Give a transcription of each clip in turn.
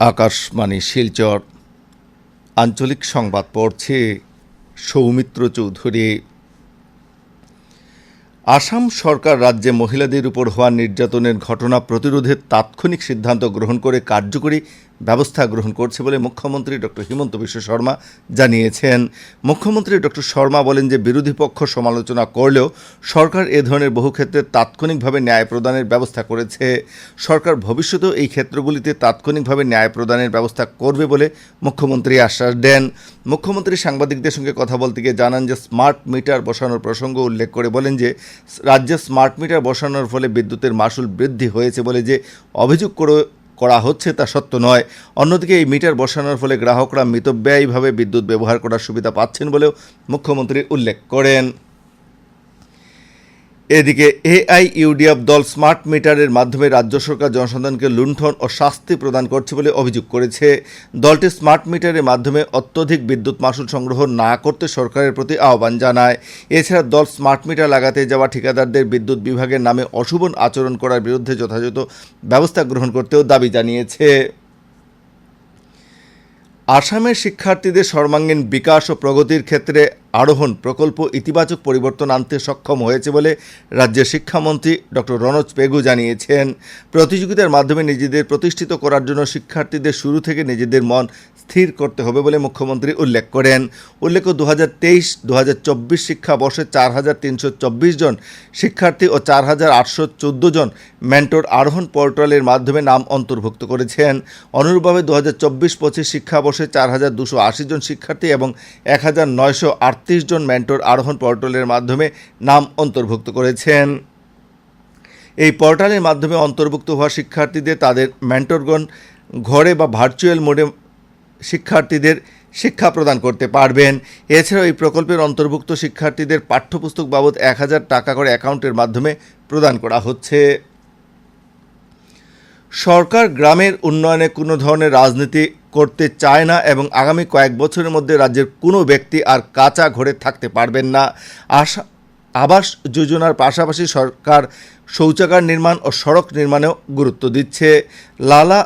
আকাশবাণী শিলচর। আঞ্চলিক সংবাদ পড়ছে সৌমিত্র চৌধুরী। আসাম সরকার রাজ্যে মহিলাদের উপর হওয়া নির্যাতনের ঘটনা প্রতিরোধের তাৎক্ষণিক সিদ্ধান্ত গ্রহণ করে কার্যকরী ব্যবস্থা গ্রহণ করছে বলে মুখ্যমন্ত্রী ডক্টর হিমন্ত বিশ্ব শর্মা জানিয়েছেন। মুখ্যমন্ত্রী ডক্টর শর্মা বলেন যে, বিরোধী পক্ষ সমালোচনা করলেও সরকার এ ধরনের বহু ক্ষেত্রে তাৎক্ষণিকভাবে ন্যায় প্রদানের ব্যবস্থা করেছে। সরকার ভবিষ্যতেও এই ক্ষেত্রগুলিতে তাৎক্ষণিকভাবে ন্যায় প্রদানের ব্যবস্থা করবে বলে মুখ্যমন্ত্রী আশ্বাস দেন। মুখ্যমন্ত্রী সাংবাদিকদের সঙ্গে কথা বলতে গিয়ে জানান যে, স্মার্ট মিটার বসানোর প্রসঙ্গ উল্লেখ করে বলেন যে, রাজ্যে স্মার্ট মিটার বসানোর ফলে বিদ্যুতের মাসুল বৃদ্ধি হয়েছে বলে যে, অভিযোগ করে করা হচ্ছে তা সত্য নয়। অন্যদিকে এই মিটার বসানোর ফলে গ্রাহকরা মিতব্যয়ীভাবে বিদ্যুৎ ব্যবহার করার সুবিধা পাচ্ছেন বলেও মুখ্যমন্ত্রী উল্লেখ করেন। এদিকে এআইইউডিএফ দল স্মার্ট মিটারের মাধ্যমে রাজ্য সরকার জনসাধারণকে লুণ্ঠন ও শাস্তি প্রদান করছে বলে অভিযোগ করেছে। দলটি স্মার্ট মিটারের মাধ্যমে অত্যধিক বিদ্যুৎ মাসুল সংগ্রহ না করতে সরকারের প্রতি আহ্বান জানায়। এছাড়া দল স্মার্ট মিটার লাগাতে যাওয়া ঠিকাদারদের বিদ্যুৎ বিভাগের নামে অশুভন আচরণ করার বিরুদ্ধে যথাযথ ব্যবস্থা গ্রহণ করতেও দাবি জানিয়েছে। আসামের শিক্ষার্থীদের সর্বাঙ্গীন বিকাশ ও প্রগতির ক্ষেত্রে আরোহণ প্রকল্প ইতিবাচক পরিবর্তন আনতে সক্ষম হয়েছে বলে রাজ্যের শিক্ষামন্ত্রী ডক্টর রনজ পেগু জানিয়েছেন। প্রতিযোগিতার মাধ্যমে নিজেদের প্রতিষ্ঠিত করার জন্য শিক্ষার্থীদের শুরু থেকে নিজেদের মন স্থির করতে হবে বলে মুখ্যমন্ত্রী উল্লেখ করেন। উল্লেখ্য দু হাজার তেইশ দু হাজার চব্বিশ শিক্ষাবর্ষে চার হাজার তিনশো চব্বিশ জন শিক্ষার্থী ও চার হাজার আটশো চোদ্দ জন মেন্টর আরোহণ পোর্টালের মাধ্যমে নাম অন্তর্ভুক্ত করেছেন। অনুরূপভাবে দু হাজার চব্বিশ পঁচিশ শিক্ষাবর্ষে চার হাজার দুশো আশি জন শিক্ষার্থী এবং এক হাজার নয়শো আট আটত্রিশ জন মেন্টর আরোহণ পোর্টালের মাধ্যমে নাম অন্তর্ভুক্ত করেছেন। এই পোর্টালের মাধ্যমে অন্তর্ভুক্ত হওয়া শিক্ষার্থীদের, তাদের মেন্টরগণ ঘরে বা ভার্চুয়াল মোডে শিক্ষার্থীদের শিক্ষা প্রদান করতে পারবেন। এছাড়াও এই প্রকল্পের অন্তর্ভুক্ত শিক্ষার্থীদের পাঠ্যপুস্তক বাবদ এক হাজার টাকা করে অ্যাকাউন্টের মাধ্যমে প্রদান করা হচ্ছে। সরকার, গ্রামের উন্নয়নে কোনো ধরনের রাজনীতি করতে চায় না এবং আগামী কয়েক বছরের মধ্যে রাজ্যের কোনো ব্যক্তি আর কাঁচা ঘরে থাকতে পারবেন না। আশা, আবাস যোজনার পাশাপাশি সরকার শৌচাগার নির্মাণ ও সড়ক নির্মাণেও গুরুত্ব দিচ্ছে। লালা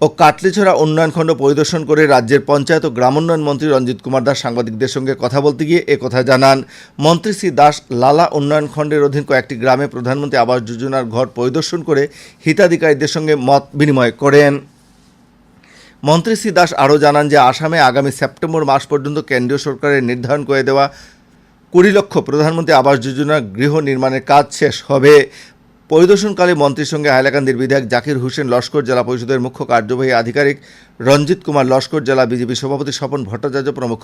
ও কাটলিছড়া উন্নয়ন খণ্ড পরিদর্শন করে রাজ্যের পঞ্চায়েত ও গ্রামোন্নয়ন মন্ত্রী রঞ্জিত কুমার দাস সাংবাদিকদের সঙ্গে কথা বলতে গিয়ে কথা জানান। মন্ত্রী শ্রী দাস লালা উন্নয়ন খণ্ডের অধীন কয়েকটি গ্রামে প্রধানমন্ত্রী আবাস যোজনার ঘর পরিদর্শন করে হিতাধিকারীদের সঙ্গে মত বিনিময় করেন। মন্ত্রী শ্রী দাস আরও জানান যে আসামে আগামী সেপ্টেম্বর মাস পর্যন্ত কেন্দ্রীয় সরকারের নির্ধারণ করে দেওয়া কুড়ি লক্ষ প্রধানমন্ত্রী আবাস যোজনার গৃহ নির্মাণের কাজ শেষ হবে। পরিদর্শনকালে মন্ত্রীর সঙ্গে হাইলাকান্দির বিধায়ক জাকির হোসেন লস্কর জেলা পরিষদের মুখ্য কার্যবাহী আধিকারিক রঞ্জিত কুমার লস্কর জেলা বিজেপি সভাপতি স্বপন ভট্টাচার্য প্রমুখ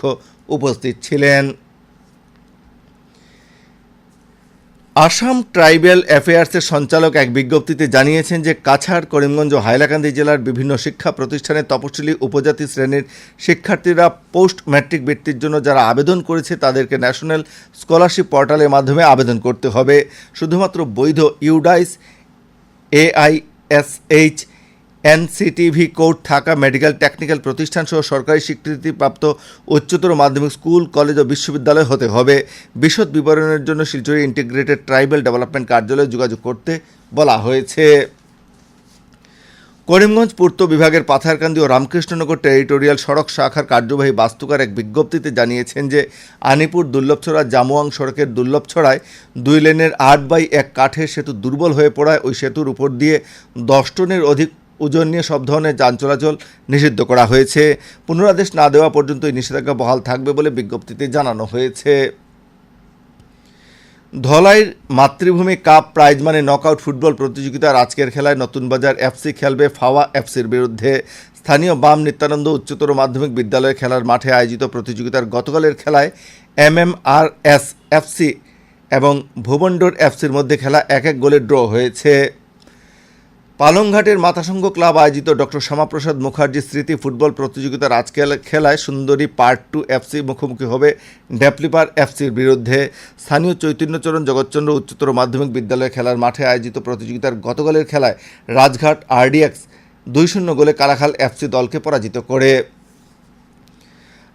উপস্থিত ছিলেন। আসাম ট্রাইবেল অ্যাফেয়ার্সের সঞ্চালক এক বিজ্ঞপ্তিতে জানিয়েছেন যে কাছাড়, করিমগঞ্জ ও হাইলাকান্দি জেলার বিভিন্ন শিক্ষা প্রতিষ্ঠানে তপশিলি উপজাতি শ্রেণির শিক্ষার্থীরা পোস্ট ম্যাট্রিক বৃত্তির জন্য যারা আবেদন করেছে তাদেরকে ন্যাশনাল স্কলারশিপ পোর্টালের মাধ্যমে আবেদন করতে হবে। শুধুমাত্র বৈধ ইউডাইস এআইএসএইচ এনসিটিভি কোড থাকা মেডিকেল টেকনিক্যাল প্রতিষ্ঠান সহ সরকারি স্বীকৃতিপ্রাপ্ত উচ্চতর মাধ্যমিক স্কুল, কলেজ ও বিশ্ববিদ্যালয় হতে হবে। বিশদ বিবরণের জন্য শিলচরে ইন্টিগ্রেটেড ট্রাইবাল ডেভেলপমেন্ট কার্যালয়ে যোগাযোগ করতে বলা হয়েছে। করিমগঞ্জ পূর্ত বিভাগের পাথারকান্দি ও রামকৃষ্ণনগর টেরিটোরিয়াল সড়ক শাখার কার্যবাহী বাস্তুকার এক বিজ্ঞপ্তিতে জানিয়েছেন যে, আনিপুর দুর্লভছড়া জামুয়াং সড়কের দুর্লভছড়ায় দুই লেনের আট বাই এক কাঠের সেতু দুর্বল হয়ে পড়ায় ওই সেতুর উপর দিয়ে দশ টনের অধিক ওজন নিয়ে সব ধরনের যান চলাচল নিষিদ্ধ করা হয়েছে। পুনরাদেশ না দেওয়া পর্যন্ত এই নিষেধাজ্ঞা বহাল থাকবে বলে বিজ্ঞপ্তিতে জানানো হয়েছে। ধলাইয়ের মাতৃভূমি কাপ প্রাইজ মানে নকআউট ফুটবল প্রতিযোগিতার আজকের খেলায় নতুন বাজার এফসি খেলবে ফাওয়া এফসির বিরুদ্ধে। স্থানীয় বাম নিত্যানন্দ উচ্চতর মাধ্যমিক বিদ্যালয় খেলার মাঠে আয়োজিত প্রতিযোগিতার গতকালের খেলায় M M R S FC এবং ভুবনডোর এফসির মধ্যে খেলা এক এক গোলে ড্র হয়েছে। পালংঘাটের মাথাসংঘ ক্লাব আয়োজিত ডক্টর শ্যামাপ্রসাদ মুখার্জি স্মৃতি ফুটবল প্রতিযোগিতার আজকের খেলায় সুন্দরী পার্ট টু এফসি মুখোমুখি হবে ডেপলিপার এফসির বিরুদ্ধে। স্থানীয় চৈতন্যচরণ জগৎচন্দ্র উচ্চতর মাধ্যমিক বিদ্যালয় খেলার মাঠে আয়োজিত প্রতিযোগিতার গতকালের খেলায় রাজঘাট আরডিএক্স দুই শূন্য গোলে কালাখাল এফসি দলকে পরাজিত করে।